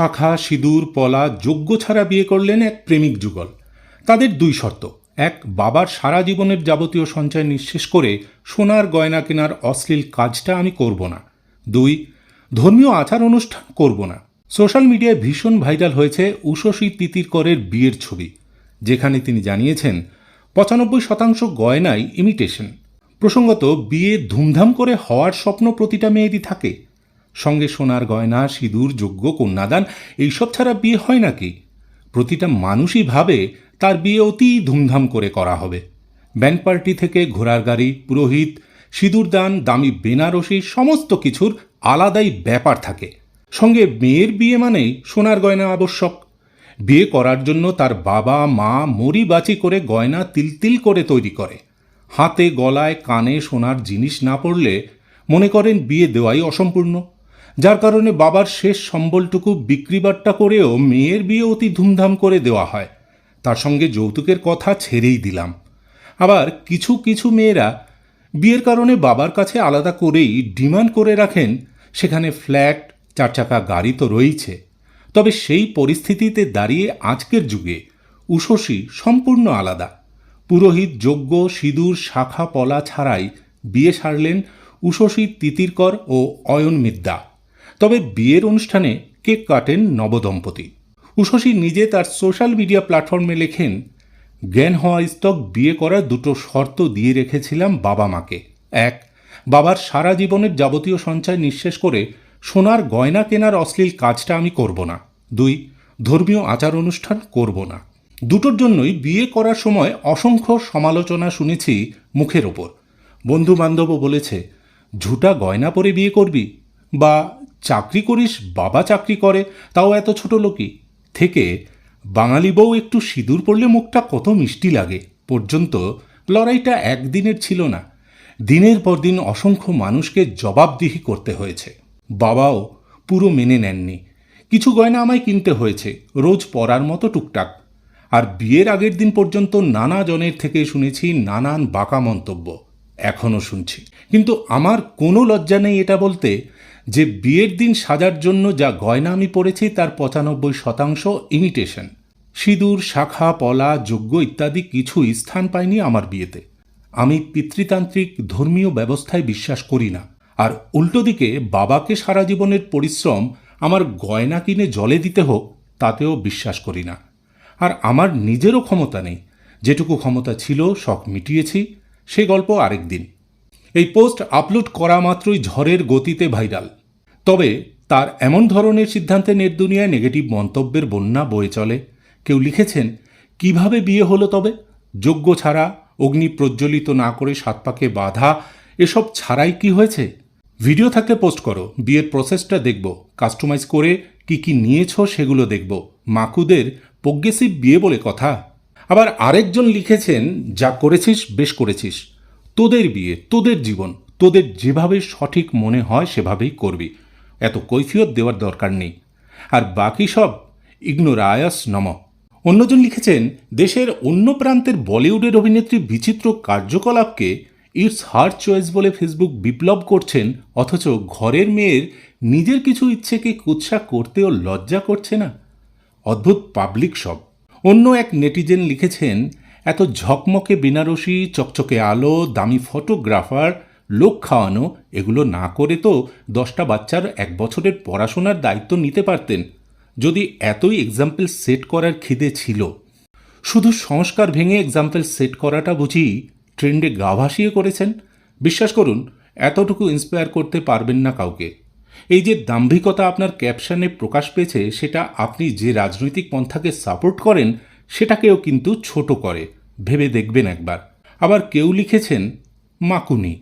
শাখা, সিঁদুর, পলা যোগ্য ছাড়া বিয়ে করলেন এক প্রেমিক যুগল। তাদের দুই শর্ত। এক, বাবার সারা জীবনের যাবতীয় সঞ্চয় নিঃশেষ করে সোনার গয়না কেনার অশ্লীল কাজটা আমি করব না। দুই, ধর্মীয় আচার অনুষ্ঠান করব না। সোশ্যাল মিডিয়ায় ভীষণ ভাইরাল হয়েছে উষসী তিতিরকরের বিয়ের ছবি, যেখানে তিনি জানিয়েছেন, পঁচানব্বই শতাংশ গয়নাই ইমিটেশন প্রসঙ্গত, বিয়ে ধুমধাম করে হওয়ার স্বপ্ন প্রতিটা মেয়েরই থাকে। সঙ্গে সোনার গয়না, সিঁদুর যোগ্য কন্যাদান, এইসব ছাড়া বিয়ে হয় নাকি? প্রতিটা মানুষই ভাবে তার বিয়ে অতি ধুমধাম করে করা হবে। ব্যান্ড পার্টি থেকে ঘোড়ার গাড়ি, পুরোহিত সিঁদুরদান দামি বেনারসি, সমস্ত কিছুর আলাদাই ব্যাপার থাকে। সঙ্গে মেয়ের বিয়ে মানেই সোনার গয়না আবশ্যক। বিয়ে করার জন্য তার বাবা, মা মরি বাচি করে গয়না তিলতিল করে তৈরি করে। হাতে, গলায়, কানে সোনার জিনিস না পড়লে মনে করেন বিয়ে দেওয়াই অসম্পূর্ণ। যার কারণে বাবার শেষ সম্বলটুকু বিক্রিবাট্টা করেও মেয়ের বিয়ে অতি ধুমধাম করে দেওয়া হয়। তার সঙ্গে যৌতুকের কথা ছেড়েই দিলাম। আবার কিছু কিছু মেয়েরা বিয়ের কারণে বাবার কাছে আলাদা করেই ডিমান্ড করে রাখেন, সেখানে ফ্ল্যাট চার চাকা গাড়ি তো রয়েছে। তবে সেই পরিস্থিতিতে দাঁড়িয়ে আজকের যুগে উষসী সম্পূর্ণ আলাদা। পুরোহিত, যজ্ঞ, সিঁদুর, শাখা, পলা ছাড়াই বিয়ে সারলেন উষসী তিতিরকর ও অয়ন মিদ্যা তবে বিয়ের অনুষ্ঠানে কেক কাটেন নবদম্পতি? উষসী নিজে তার সোশ্যাল মিডিয়া প্ল্যাটফর্মে লেখেন, জ্ঞান হওয়া স্তক বিয়ে করার দুটো শর্ত দিয়ে রেখেছিলাম বাবা মাকে। এক, বাবার সারা জীবনের যাবতীয় সঞ্চয় নিঃশেষ করে সোনার গয়না কেনার অশ্লীল কাজটা আমি করব না। দুই, ধর্মীয় আচার অনুষ্ঠান করব না। দুটোর জন্যই বিয়ে করার সময় অসংখ্য সমালোচনা শুনেছি মুখের ওপর। বন্ধু বান্ধবও বলেছে, ঝুটা গয়না পরে বিয়ে করবি? বা চাকরি করিস, বাবা চাকরি করে, তাও এত ছোট লোকই। থেকে বাঙালি বউ একটু সিঁদুর পড়লে মুখটা কত মিষ্টি লাগে। পর্যন্ত লড়াইটা একদিনের ছিল না। দিনের পর দিন অসংখ্য মানুষকে জবাবদিহি করতে হয়েছে। বাবাও পুরো মেনে নেননি। কিছু গয়না আমায় কিনতে হয়েছে, রোজ পরার মতো টুকটাক। আর বিয়ের আগের দিন পর্যন্ত নানা জনের থেকে শুনেছি নানান বাঁকা মন্তব্য। এখনও শুনছি। কিন্তু আমার কোনো লজ্জা নেই এটা বলতে। যে বিয়ের দিন সাজার জন্য যা গয়না আমি পরেছি তার পঁচানব্বই শতাংশ ইমিটেশন সিঁদুর, শাখা, পলা যোগ্য ইত্যাদি কিছুই স্থান পায়নি আমার বিয়েতে। আমি পিতৃতান্ত্রিক ধর্মীয় ব্যবস্থায় বিশ্বাস করি না। আর উল্টো দিকে বাবাকে সারা জীবনের পরিশ্রম আমার গয়না কিনে জলে দিতে হোক, তাতেও বিশ্বাস করি না। আর আমার নিজেরও ক্ষমতা নেই। যেটুকু ক্ষমতা ছিল, শখ মিটিয়েছি। সে গল্প আরেক দিন এই পোস্ট আপলোড করা মাত্রই ঝড়ের গতিতে ভাইরাল। তবে তার এমন ধরনের সিদ্ধান্তে নেট দুনিয়ায় নেগেটিভ মন্তব্যের বন্যা বয়ে চলে। কেউ লিখেছেন, কীভাবে বিয়ে হলো তবে? যোগ্য ছাড়া, অগ্নি প্রজ্বলিত না করে সাত পাকে বাধা, এসব ছাড়াই কি হয়েছে? ভিডিও থাকলে পোস্ট করো, বিয়ের প্রসেসটা দেখব, কাস্টমাইজ করে কি কি নিয়েছো সেগুলো দেখব। মাকুদের প্রগ্রেসিভ বিয়ে বলে কথা। আবার আরেকজন লিখেছেন, যা করেছিস, বেশ করেছিস। তোদের বিয়ে, তোদের জীবন, তোদের যেভাবে সঠিক মনে হয় সেভাবেই করবি। এত কৈফিয়ত দেওয়ার দরকার নেই। আর বাকি সব, ইগনোরায়াস নম। অন্যজন লিখেছেন, দেশের অন্য প্রান্তের বলিউডের অভিনেত্রী বিচিত্র কার্যকলাপকে ইটস হার চয়েস বলে ফেসবুক বিপ্লব করছেন, অথচ ঘরের মেয়ের নিজের কিছু ইচ্ছেকে কুৎসা করতেও লজ্জা করছে না। অদ্ভুত পাবলিক সব। অন্য এক নেটিজেন লিখেছেন এত ঝকমকে বেনারসি, চকচকে আলো, দামি ফটোগ্রাফার, লোক খাওয়ানো, এগুলো না করে তো দশটা বাচ্চার এক বছরের পড়াশোনার দায়িত্ব নিতে পারতেন, যদি এতই এক্সাম্পল সেট করার খিদে ছিল। শুধু সংস্কার ভেঙে এক্সাম্পল সেট করাটা বুঝি ট্রেন্ডে গা ভাসিয়ে করেছেন? বিশ্বাস করুন, এতটুকু ইন্সপায়ার করতে পারবেন না কাউকে। এই যে দাম্ভিকতা আপনার ক্যাপশনে প্রকাশ পেয়েছে, সেটা আপনি যে রাজনৈতিক পন্থাকে সাপোর্ট করেন সেটাকেও কিন্তু ছোট করে ভেবে দেখবেন একবার। আবার কেউ লিখেছেন মাকুনি।